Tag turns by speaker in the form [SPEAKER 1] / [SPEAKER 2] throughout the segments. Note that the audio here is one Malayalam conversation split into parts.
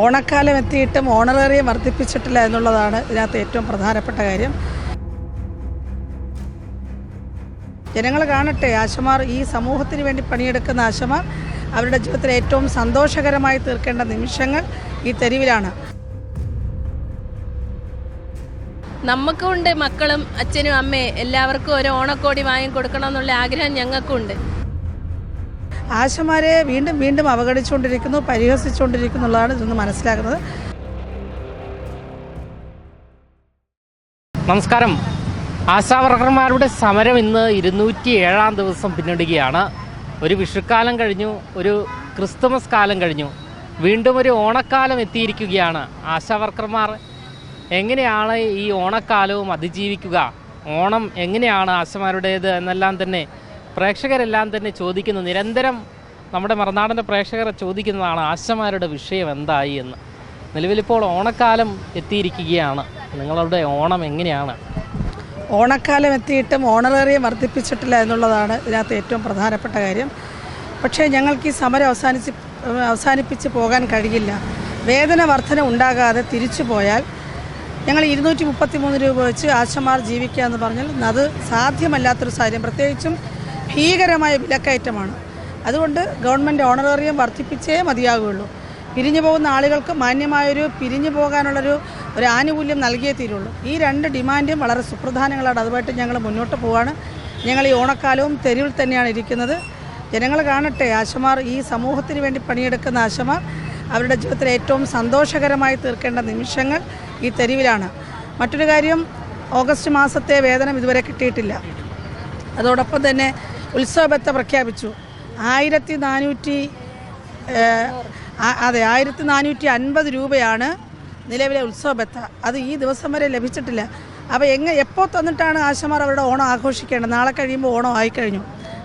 [SPEAKER 1] ഓണക്കാലം എത്തിയിട്ടും ഓണറേറിയം വർദ്ധിപ്പിച്ചിട്ടില്ല എന്നുള്ളതാണ് ഇതിനകത്ത് ഏറ്റവും പ്രധാനപ്പെട്ട കാര്യം. ജനങ്ങൾ കാണട്ടെ ആശമാർ ഈ സമൂഹത്തിന് വേണ്ടി പണിയെടുക്കുന്ന ആശമാർ അവരുടെ ജീവിതത്തിൽ ഏറ്റവും സന്തോഷകരമായി തീർക്കേണ്ട നിമിഷങ്ങൾ ഈ തെരുവിലാണ്.
[SPEAKER 2] നമുക്കുണ്ട് മക്കളും അച്ഛനും അമ്മയും. എല്ലാവർക്കും ഒരു ഓണക്കോടി വാങ്ങി കൊടുക്കണം എന്നുള്ള ആഗ്രഹം ഞങ്ങൾക്കും ഉണ്ട്
[SPEAKER 1] ആശമാരെ വീണ്ടും വീണ്ടും അവഗണിച്ചുകൊണ്ടിരിക്കുന്നു പരിഹസിച്ചുകൊണ്ടിരിക്കുന്നുള്ളതാണ് ഇതൊന്ന് മനസ്സിലാക്കുന്നത്.
[SPEAKER 3] നമസ്കാരം. ആശാവർക്കർമാരുടെ സമരം ഇന്ന് ഇരുന്നൂറ്റി ഏഴാം ദിവസം പിന്നിടുകയാണ്. ഒരു വിഷുക്കാലം കഴിഞ്ഞു ഒരു ക്രിസ്തുമസ് കാലം കഴിഞ്ഞു. വീണ്ടും ഒരു ഓണക്കാലം എത്തിയിരിക്കുകയാണ്. ആശാവർക്കർമാർ എങ്ങനെയാണ് ഈ ഓണക്കാലവും അതിജീവിക്കുക? ഓണം എങ്ങനെയാണ് ആശമാരുടേത് എന്നെല്ലാം തന്നെ പ്രേക്ഷകരെല്ലാം തന്നെ ചോദിക്കുന്നു നിരന്തരം നമ്മുടെ മറുനാടന്റെ പ്രേക്ഷകരെ ചോദിക്കുന്നതാണ് ആശമാരുടെ വിഷയം എന്തായി എന്ന്. നിലവിലിപ്പോൾ ഓണക്കാലം എത്തിയിരിക്കുകയാണ്. നിങ്ങളുടെ ഓണം എങ്ങനെയാണ്?
[SPEAKER 1] ഓണക്കാലം എത്തിയിട്ടും ഓണറേറിയം വർദ്ധിപ്പിച്ചിട്ടില്ല എന്നുള്ളതാണ് ഇതിനകത്ത് ഏറ്റവും പ്രധാനപ്പെട്ട കാര്യം. പക്ഷേ ഞങ്ങൾക്ക് ഈ സമരം അവസാനിച്ച് അവസാനിപ്പിച്ച് പോകാൻ കഴിയില്ല. വേതന വർധന ഉണ്ടാകാതെ തിരിച്ചു പോയാൽ ഞങ്ങൾ ഇരുന്നൂറ്റി മുപ്പത്തി മൂന്ന് രൂപ വെച്ച് ആശമാർ ജീവിക്കുക എന്ന് പറഞ്ഞാൽ അത് സാധ്യമല്ലാത്തൊരു സാഹചര്യം. പ്രത്യേകിച്ചും ഭീകരമായ വിലക്കയറ്റമാണ്. അതുകൊണ്ട് ഗവൺമെന്റ് ഓണറേറിയം വർദ്ധിപ്പിച്ചേ മതിയാകുകയുള്ളൂ പിരിഞ്ഞു പോകുന്ന ആളുകൾക്ക് മാന്യമായൊരു പിരിഞ്ഞു പോകാനുള്ളൊരു ഒരു ആനുകൂല്യം നൽകിയേ തീരുള്ളൂ. ഈ രണ്ട് ഡിമാൻഡും വളരെ സുപ്രധാനങ്ങളാണ്. അതുമായിട്ട് ഞങ്ങൾ മുന്നോട്ട് പോവാണ്. ഞങ്ങൾ ഈ ഓണക്കാലവും തെരുവിൽ തന്നെയാണ് ഇരിക്കുന്നത്. ജനങ്ങൾ കാണട്ടെ ആശമാർ ഈ സമൂഹത്തിന് വേണ്ടി പണിയെടുക്കുന്ന ആശമാർ അവരുടെ ജീവിതത്തിൽ ഏറ്റവും സന്തോഷകരമായി തീർക്കേണ്ട നിമിഷങ്ങൾ ഈ തെരുവിലാണ്. മറ്റൊരു കാര്യം ഓഗസ്റ്റ് മാസത്തെ വേതനം ഇതുവരെ കിട്ടിയിട്ടില്ല. അതോടൊപ്പം തന്നെ ഉത്സവബത്ത പ്രഖ്യാപിച്ചു. ആയിരത്തി നാനൂറ്റി അതെ ആയിരത്തി നാനൂറ്റി അൻപത് രൂപയാണ് നിലവിലെ ഉത്സവബത്ത. അത് ഈ ദിവസം വരെ ലഭിച്ചിട്ടില്ല. അപ്പോൾ എങ്ങ എപ്പോൾ തന്നിട്ടാണ് ആശമാർ അവരുടെ ഓണം ആഘോഷിക്കേണ്ടത്? നാളെ കഴിയുമ്പോൾ ഓണം ആയിക്കഴിഞ്ഞു.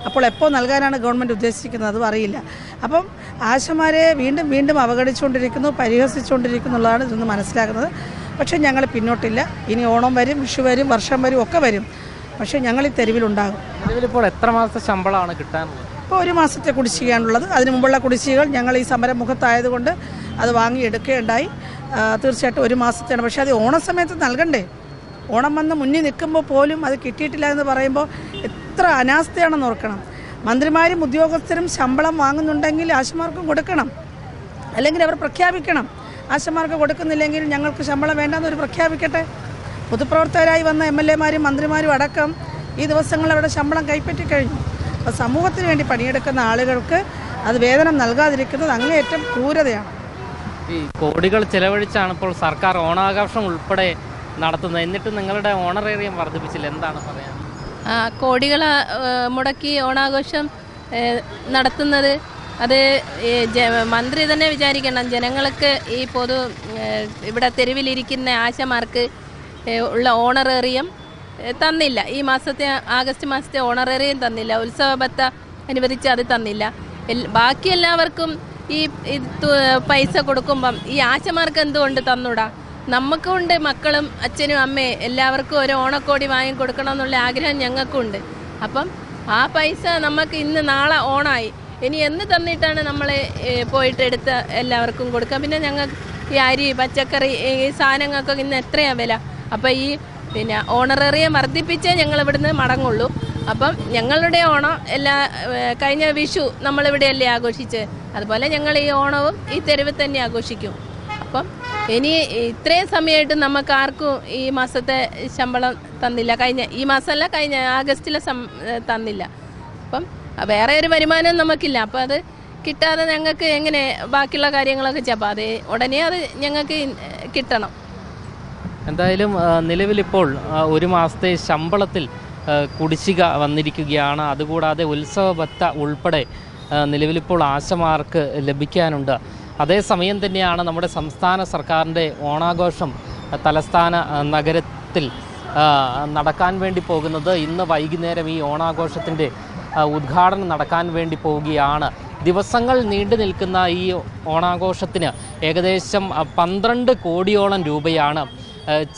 [SPEAKER 1] അപ്പോൾ എപ്പോൾ നൽകാനാണ് ഗവൺമെന്റ് ഉദ്ദേശിക്കുന്നത്? അതും അറിയില്ല. അപ്പം ആശമാരെ വീണ്ടും വീണ്ടും അവഗണിച്ചുകൊണ്ടിരിക്കുന്നു പരിഹസിച്ചുകൊണ്ടിരിക്കുന്നുള്ളതാണ് ഇതൊന്ന് മനസ്സിലാക്കുന്നത്. പക്ഷേ ഞങ്ങൾ പിന്നോട്ടില്ല. ഇനി ഓണം വരും വിഷു വരും വർഷം വരും ഒക്കെ വരും. പക്ഷേ ഞങ്ങൾ ഈ തെരുവിലുണ്ടാകും.
[SPEAKER 3] നിലവിലിപ്പോൾ എത്ര മാസത്തെ ശമ്പളമാണ് കിട്ടാനുള്ളത്?
[SPEAKER 1] ഇപ്പോൾ ഒരു മാസത്തെ കുടിശ്ശികയാണുള്ളത്. അതിനു മുമ്പുള്ള കുടിശ്ശികകൾ ഞങ്ങൾ ഈ സമരം മുഖത്തായതുകൊണ്ട് അത് വാങ്ങിയെടുക്കുകയുണ്ടായി. ആ, തീർച്ചയായിട്ടും ഒരു മാസത്തെയാണ്. പക്ഷേ അത് ഓണസമയത്ത് നൽകണ്ടേ? ഓണം വന്ന് മുന്നിൽ നിൽക്കുമ്പോൾ പോലും അത് കിട്ടിയിട്ടില്ല എന്ന് പറയുമ്പോൾ എത്ര അനാസ്ഥയാണെന്ന് ഓർക്കണം. മന്ത്രിമാരും ഉദ്യോഗസ്ഥരും ശമ്പളം വാങ്ങുന്നുണ്ടെങ്കിൽ ആശമാർക്കും കൊടുക്കണം. അല്ലെങ്കിൽ അവർ പ്രഖ്യാപിക്കണം. ആശമാർക്ക് കൊടുക്കുന്നില്ലെങ്കിൽ ഞങ്ങൾക്ക് ശമ്പളം വേണ്ടെന്നൊരു പ്രഖ്യാപിക്കട്ടെ? പൊതുപ്രവർത്തകരായി വന്ന എം എൽ എമാരും മന്ത്രിമാരും അടക്കം ഈ ദിവസങ്ങൾ അവിടെ ശമ്പളം കൈപ്പറ്റി കഴിഞ്ഞു. അപ്പോൾ സമൂഹത്തിന് വേണ്ടി പണിയെടുക്കുന്ന ആളുകൾക്ക് അത് വേതനം നൽകാതിരിക്കുന്നത് അങ്ങേയറ്റം ക്രൂരതയാണ്.
[SPEAKER 3] ഈ കോടികൾ ചെലവഴിച്ചാണ് ഇപ്പോൾ സർക്കാർ ഓണാഘോഷം ഉൾപ്പെടെ നടത്തുന്നത്. എന്നിട്ട് നിങ്ങളുടെ ഓണറേറിയം വർദ്ധിപ്പിച്ചില്ല. എന്താണ് പറയാൻ?
[SPEAKER 2] ആ, കോടികൾ മുടക്കി ഓണാഘോഷം നടത്തുന്നത്. അത് മന്ത്രി തന്നെ വിചാരിക്കണം. ജനങ്ങൾക്ക് ഈ പൊതു ഇവിടെ തെരുവിലിരിക്കുന്ന ആശമാർക്ക് ഉള്ള ഓണറേറിയം തന്നില്ല. ഈ മാസത്തെ ആഗസ്റ്റ് മാസത്തെ ഓണറേറിയം തന്നില്ല. ഉത്സവബത്ത അനുവദിച്ച് അത് തന്നില്ല. ബാക്കി എല്ലാവർക്കും ഈ പൈസ കൊടുക്കുമ്പം ഈ ആശമാർക്ക് എന്തുകൊണ്ട് തന്നൂടാ? നമുക്കുണ്ട് മക്കളും അച്ഛനും അമ്മയും. എല്ലാവർക്കും ഒരു ഓണക്കോടി വാങ്ങി കൊടുക്കണം എന്നുള്ള ആഗ്രഹം ഞങ്ങൾക്കുണ്ട്. അപ്പം ആ പൈസ നമുക്ക് ഇന്ന് നാളെ ഓണായി. ഇനി എന്ന് തന്നിട്ടാണ് നമ്മൾ പോയിട്ട് എടുത്ത് എല്ലാവർക്കും കൊടുക്കുക. പിന്നെ ഞങ്ങൾക്ക് ഈ അരി പച്ചക്കറി ഈ സാധനങ്ങൾക്കൊക്കെ ഇന്ന് എത്രയാണ് വില? അപ്പം ഈ പിന്നെ ഓണറേറിയം വർദ്ധിപ്പിച്ചേ ഞങ്ങൾ ഇവിടുന്ന് മടങ്ങുള്ളൂ. അപ്പം ഞങ്ങളുടെ ഓണം എല്ലാ കഴിഞ്ഞ വിഷു നമ്മളിവിടെയല്ലേ ആഘോഷിച്ച്? അതുപോലെ ഞങ്ങൾ ഈ ഓണവും ഈ തെരുവിൽ തന്നെ ആഘോഷിക്കും. അപ്പം ഇനി ഇത്രയും സമയമായിട്ട് നമുക്ക് ആർക്കും ഈ മാസത്തെ ശമ്പളം തന്നില്ല. കഴിഞ്ഞ ഈ മാസമല്ല കഴിഞ്ഞ ആഗസ്റ്റിലെ തന്നില്ല. അപ്പം വേറെ ഒരു വരുമാനം നമുക്കില്ല. അപ്പം അത് കിട്ടാതെ ഞങ്ങൾക്ക് എങ്ങനെ ബാക്കിയുള്ള കാര്യങ്ങളൊക്കെ ചെയ്യാം? അപ്പം അത് ഉടനെ അത് ഞങ്ങൾക്ക് കിട്ടണം.
[SPEAKER 3] എന്തായാലും നിലവിലിപ്പോൾ ഒരു മാസത്തെ ശമ്പളത്തിൽ കുടിശ്ശിക വന്നിരിക്കുകയാണ്. അതുകൂടാതെ ഉത്സവ ഭത്ത ഉൾപ്പെടെ നിലവിലിപ്പോൾ ആശമാർക്ക് ലഭിക്കാനുണ്ട്. അതേസമയം തന്നെയാണ് നമ്മുടെ സംസ്ഥാന സർക്കാരിന്റെ ഓണാഘോഷം തലസ്ഥാന നഗരത്തിൽ നടക്കാൻ വേണ്ടി പോകുന്നത്. ഇന്ന് വൈകുന്നേരം ഈ ഓണാഘോഷത്തിന്റെ ഉദ്ഘാടനം നടക്കാൻ വേണ്ടി പോവുകയാണ്. ദിവസങ്ങൾ നീണ്ടു നിൽക്കുന്ന ഈ ഓണാഘോഷത്തിന് ഏകദേശം പന്ത്രണ്ട് കോടിയോളം രൂപയാണ്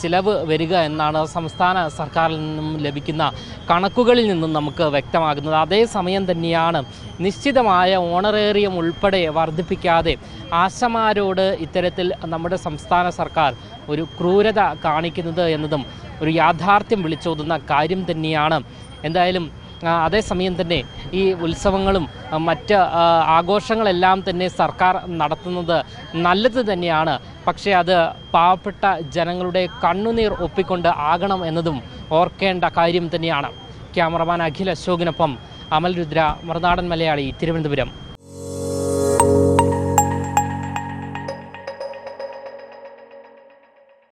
[SPEAKER 3] ചിലവ് വരിക എന്നാണ് സംസ്ഥാന സർക്കാരിൽ നിന്നും ലഭിക്കുന്ന കണക്കുകളിൽ നിന്നും നമുക്ക് വ്യക്തമാകുന്നത്. അതേസമയം തന്നെയാണ് നിശ്ചിതമായ ഓണറേറിയം ഉൾപ്പെടെ വർദ്ധിപ്പിക്കാതെ ആശമാരോട് ഇത്തരത്തിൽ നമ്മുടെ സംസ്ഥാന സർക്കാർ ഒരു ക്രൂരത കാണിക്കുന്നത് എന്നതും ഒരു യാഥാർത്ഥ്യം വിളിച്ചോതുന്ന കാര്യം തന്നെയാണ്. എന്തായാലും അതേസമയം തന്നെ ഈ ഉത്സവങ്ങളും മറ്റ് ആഘോഷങ്ങളെല്ലാം തന്നെ സർക്കാർ നടത്തുന്നത് നല്ലത് തന്നെയാണ്. പക്ഷേ അത് പാവപ്പെട്ട ജനങ്ങളുടെ കണ്ണുനീർ ഒപ്പിക്കൊണ്ട് ആകണം എന്നതും ഓർക്കേണ്ട കാര്യം തന്നെയാണ്. ക്യാമറമാൻ അഖിൽ അശോകിനൊപ്പം അമൽ രുദ്ര മറുനാടൻ മലയാളി തിരുവനന്തപുരം.